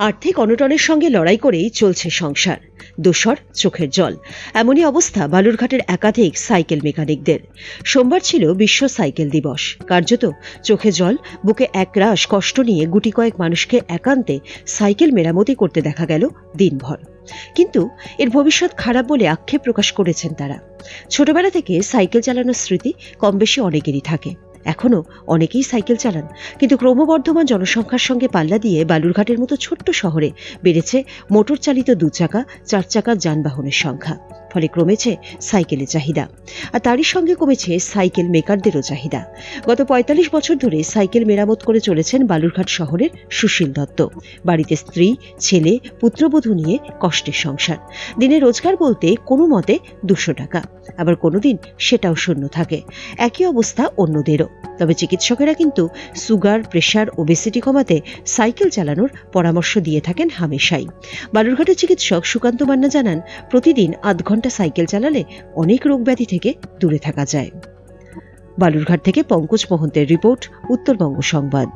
আর্থিক অনটনের সঙ্গে লড়াই করেই চলছে সংসার। দোসর চোখের জল। এমনই অবস্থা বালুরঘাটের একাধিক সাইকেল মেকানিকদের। সোমবার ছিল বিশ্ব সাইকেল দিবস। কার্যত চোখে জল, বুকে একরাশ কষ্ট নিয়ে গুটি কয়েক মানুষকে একান্তে সাইকেল মেরামতি করতে দেখা গেল দিনভর। কিন্তু এর ভবিষ্যৎ খারাপ বলে আক্ষেপ প্রকাশ করেছেন তারা। ছোটবেলা থেকে সাইকেল চালানোর স্মৃতি কম বেশি অনেকেরই থাকে। এখনও অনেকেই সাইকেল চালান, কিন্তু ক্রমবর্ধমান জনসংখ্যার সঙ্গে পাল্লা দিয়ে বালুরঘাটের মতো ছোট্ট শহরে বেড়েছে মোটর চালিত দু চাকা চার চাকার যানবাহনের সংখ্যা। ফলে কমেছে সাইকেলের চাহিদা। আর তারই সঙ্গে কমেছে সাইকেল মেকারদেরও চাহিদা। গত পঁয়তাল্লিশ বছর ধরে সাইকেল মেরামত করে চলেছেন বালুরঘাট শহরের সুশীল দত্ত। বাড়িতে স্ত্রী, ছেলে, পুত্রবধূ নিয়ে কষ্টের সংসার। দিনে রোজগার বলতে কোনো মতে দুশো টাকা। আবার কোনোদিন সেটাও শূন্য থাকে। একই অবস্থা অন্যদেরও। তবে চিকিৎসকেরা কিন্তু সুগার, প্রেশার ওবেসিটি কমাতে সাইকেল চালানোর পরামর্শ দিয়ে থাকেন হামেশাই। বালুরঘাটের চিকিৎসক সুকান্ত মান্না জানান, প্রতিদিন আধ ঘণ্টা সাইকেল চালালে অনেক রোগ ব্যাধি থেকে দূরে থাকা যায়। বালুরঘাট থেকে পঙ্কজ মহন্তের রিপোর্ট, উত্তরবঙ্গ সংবাদ।